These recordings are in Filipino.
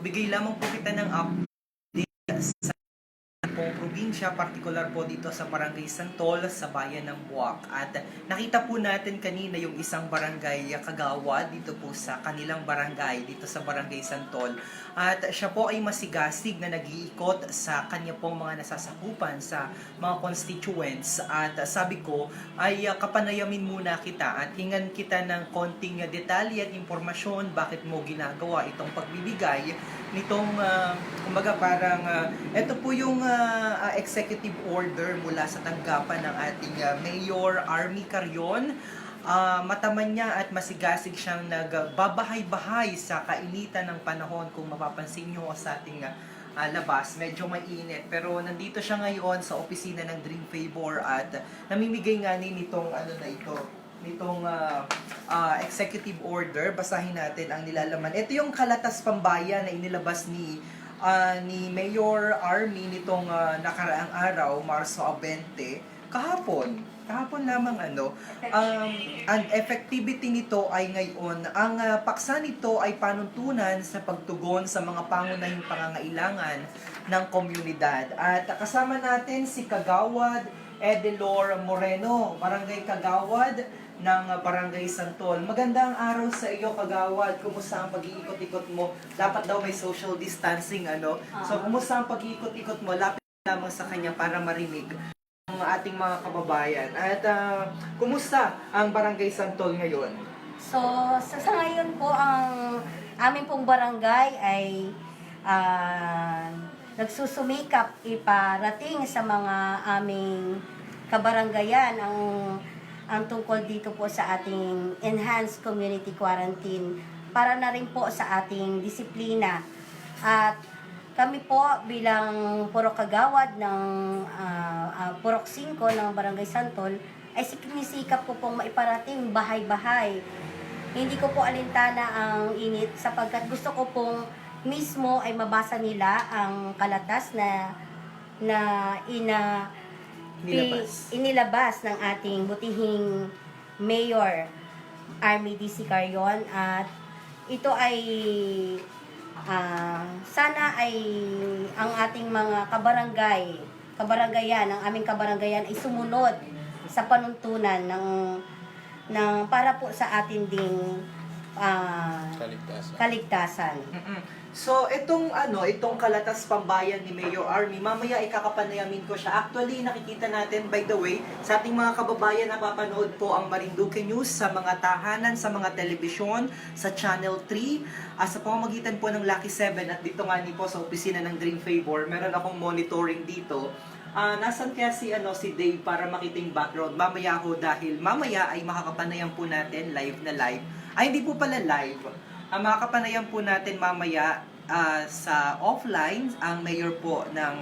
magbigay lamang po kita ng update sa pong probinsya, partikular po dito sa Barangay Santol sa bayan ng Buwak. At nakita po natin kanina yung isang barangay kagawad dito po sa kanilang barangay dito sa Barangay Santol. At siya po ay masigasig na nag-iikot sa kanya pong mga nasasakupan sa mga constituents. At sabi ko ay uh, kapanayamin muna kita at hingan kita ng konting detalye at impormasyon bakit mo ginagawa itong pagbibigay nitong uh, kumbaga parang uh, ito po yung uh, uh, executive order mula sa tanggapan ng ating uh, Mayor Army Carion Ah, mataman niya at masigasig siyang nagbabahay-bahay sa kainitan ng panahon kung mapapansin nyo sa ating ah, ah, labas. Medyo mainit. Pero nandito siya ngayon sa opisina ng Dream Favor at namimigay nga ni nitong ano na ito nitong ah, ah, executive order. Basahin natin ang nilalaman. Ito yung kalatas pambayan na inilabas ni ah, ni Mayor Army nitong ah, nakaraang araw, Marso 20, kahapon. Kahapon lamang ano, um, ang effectivity nito ay ngayon, ang ah, paksa nito ay panuntunan sa pagtugon sa mga pangunahing pangangailangan ng komunidad. At kasama natin si Kagawad Edelor Moreno, Barangay Kagawad ng ah, Barangay Santol. Magandang araw sa iyo, Kagawad. Kumusta ang pag-iikot-ikot mo? Dapat daw may social distancing, ano? So, kumusta ang pag-iikot-ikot mo? Lapit lamang sa kanya para marinig ang ating mga kababayan. At ah, kumusta ang Barangay Santol ngayon? So, sa, sa ngayon po, ang aming pong barangay ay ah, nagsusumikap iparating sa mga aming kabarangayan ang ang tungkol dito po sa ating enhanced community quarantine para na rin po sa ating disiplina. At kami po bilang Purok Kagawad ng ah, ah, Purok 5 ng Barangay Santol ay sinisikap ko pong maiparating bahay-bahay. Hindi ko po alintana ang init sapagkat gusto ko pong mismo ay mabasa nila ang kalatas na na ina Nilabas. pi- inilabas ng ating butihing Mayor Army DC Carion at ito ay ah, sana ay ang ating mga kabarangay, kabarangayan, ang aming kabarangayan ay sumunod sa panuntunan ng ng para po sa atin ding ah, Kaligtasan. kaligtasan. Mm-mm. So, itong ano, itong kalatas pambayan ni Mayor Army, mamaya ikakapanayamin ko siya. Actually, nakikita natin, by the way, sa ating mga kababayan na papanood po ang Marinduque News sa mga tahanan, sa mga telebisyon, sa Channel 3, ah, sa pamamagitan po ng Lucky 7 at dito nga ni po sa opisina ng Dream Favor, meron akong monitoring dito. Ah, nasan kaya si ano si Dave para makita yung background mamaya ho dahil mamaya ay makakapanayan po natin live na live. Ay hindi po pala live. Ang makakapanayan po natin mamaya ah, sa offline ang mayor po ng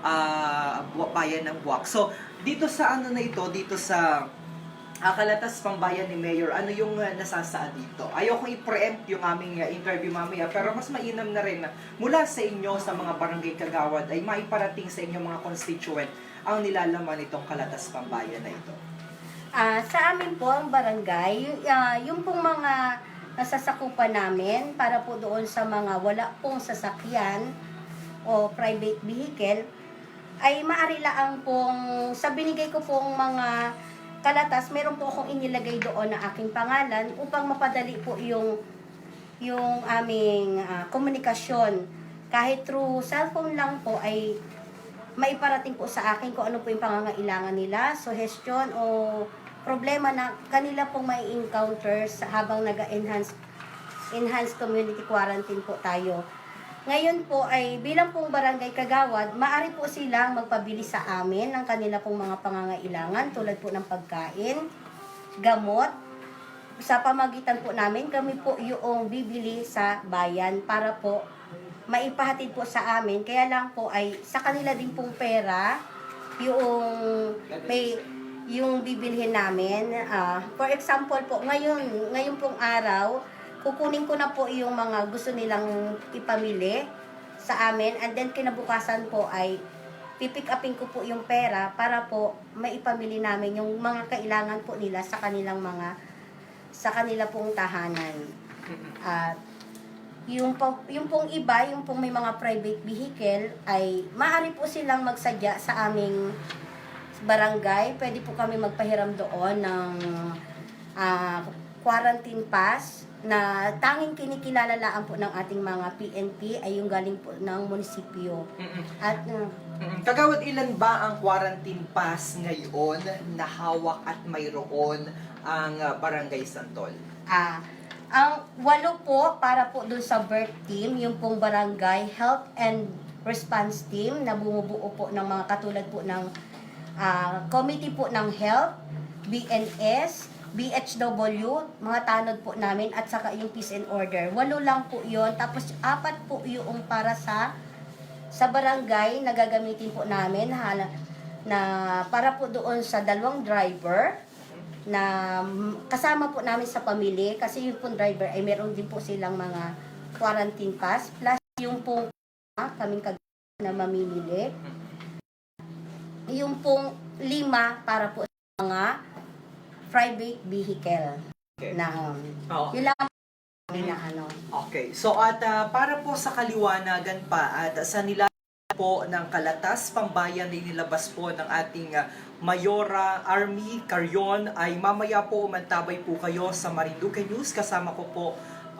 ah, Bu- bayan ng Buwak. So dito sa ano na ito, dito sa ah, Kalatas Pambayan ni Mayor, ano yung ah, nasasaad dito? Ayoko i-preempt yung aming ah, interview mamaya, pero mas mainam na rin mula sa inyo sa mga barangay kagawad ay maiparating sa inyo mga constituent ang nilalaman nitong Kalatas Pambayan na ito. Ah, sa amin po ang barangay, y- ah, yung pong mga nasasakupan namin para po doon sa mga wala pong sasakyan o private vehicle ay maari laang pong sa binigay ko pong mga kalatas, meron po akong inilagay doon na aking pangalan upang mapadali po yung yung aming ah, komunikasyon. Kahit through cellphone lang po ay maiparating po sa akin kung ano po yung pangangailangan nila, suggestion o problema na kanila pong may encounter sa habang nag-enhance enhanced community quarantine po tayo. Ngayon po ay bilang pong barangay kagawad, maari po silang magpabili sa amin ng kanila pong mga pangangailangan tulad po ng pagkain, gamot. Sa pamagitan po namin, kami po yung bibili sa bayan para po maipahatid po sa amin. Kaya lang po ay sa kanila din pong pera yung may yung bibilhin namin. ah for example po, ngayon, ngayon pong araw, kukunin ko na po yung mga gusto nilang ipamili sa amin and then kinabukasan po ay pipick upin ko po yung pera para po maipamili namin yung mga kailangan po nila sa kanilang mga sa kanila pong tahanan. At Yung, po, yung pong iba, yung pong may mga private vehicle, ay maaari po silang magsadya sa aming barangay. Pwede po kami magpahiram doon ng ah, quarantine pass na tanging kinikilalaan po ng ating mga PNP ay yung galing po ng munisipyo. Mm-mm. At uh, Kagawad, ilan ba ang quarantine pass ngayon na hawak at mayroon ang uh, Barangay Santol? Ah, ang walo po para po dun sa birth team, yung pong barangay health and response team na bumubuo po ng mga katulad po ng ah, committee po ng health, BNS, BHW, mga tanod po namin at saka yung peace and order. Walo lang po yun. Tapos apat po yung para sa sa barangay na gagamitin po namin hala, na para po doon sa dalawang driver na kasama po namin sa pamilya kasi yung pong driver ay meron din po silang mga quarantine pass plus yung pong ah, kaming kag na mamimili yung pong lima para po sa mga private vehicle Okay. na Oo. yun lang na ano Okay. So at ah, para po sa kaliwanagan pa at sa nila po ng Kalatas Pambayan na nilabas po ng ating ah, Mayora Army Carrion ay mamaya po umantabay po kayo sa Marinduque News kasama ko po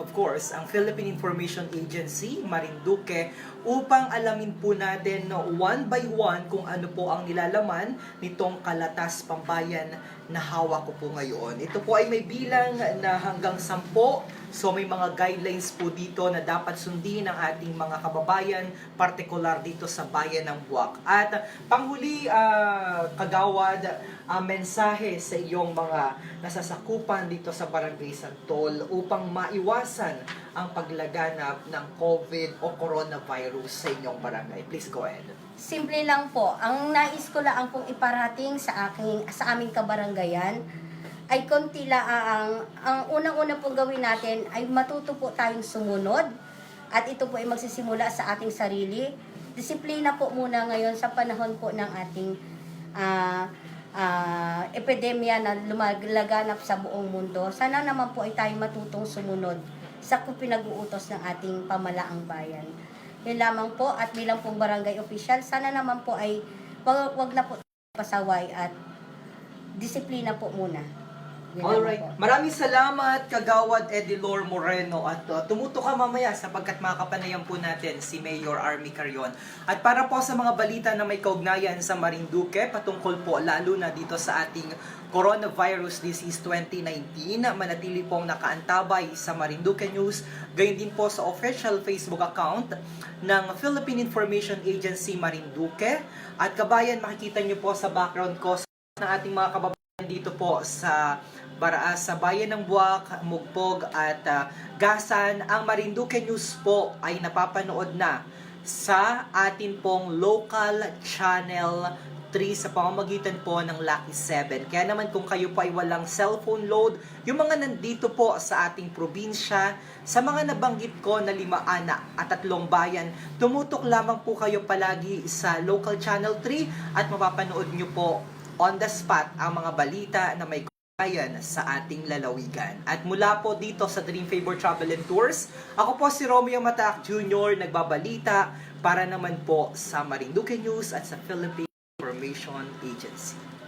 of course ang Philippine Information Agency Marinduque upang alamin po natin no, one by one kung ano po ang nilalaman nitong Kalatas Pambayan na hawak ko po ngayon. Ito po ay may bilang na hanggang sampo So may mga guidelines po dito na dapat sundin ng ating mga kababayan, partikular dito sa bayan ng Buwak. At uh, panghuli, ah, kagawad, ah, mensahe sa iyong mga nasasakupan dito sa Barangay Santol upang maiwasan ang paglaganap ng COVID o coronavirus sa inyong barangay. Please go ahead. Simple lang po. Ang nais ko lang pong iparating sa aking sa aming kabaranggayan ay konti lang ang ang unang-una pong gawin natin ay matuto po tayong sumunod at ito po ay magsisimula sa ating sarili. Disiplina po muna ngayon sa panahon po ng ating ah ah, epidemya na lumalaganap sa buong mundo. Sana naman po ay tayo matutong sumunod sa pinag-uutos ng ating pamalaang bayan. Yun lamang po at bilang pong barangay official, sana naman po ay wag, wag na po pasaway at disiplina po muna. Alright. po. Maraming salamat, Kagawad Edilor Moreno. At uh, tumuto ka mamaya sapagkat makakapanayan po natin si Mayor Army Carion. At para po sa mga balita na may kaugnayan sa Marinduque, patungkol po lalo na dito sa ating Coronavirus Disease 2019, manatili pong nakaantabay sa Marinduque News. Gayon din po sa official Facebook account ng Philippine Information Agency Marinduque. At kabayan, makikita nyo po sa background ko ng ating mga kababayan dito po sa Bara sa bayan ng Buwak, Mugpog at ah, Gasan, ang Marinduque News po ay napapanood na sa atin pong local channel 3 sa pamamagitan po ng Lucky 7. Kaya naman kung kayo po ay walang cellphone load, yung mga nandito po sa ating probinsya, sa mga nabanggit ko na lima anak at tatlong bayan, tumutok lamang po kayo palagi sa local channel 3 at mapapanood nyo po on the spot ang mga balita na may kayan sa ating lalawigan. At mula po dito sa Dream Favor Travel and Tours, ako po si Romeo Matac Jr. nagbabalita para naman po sa Marinduque News at sa Philippine Information Agency.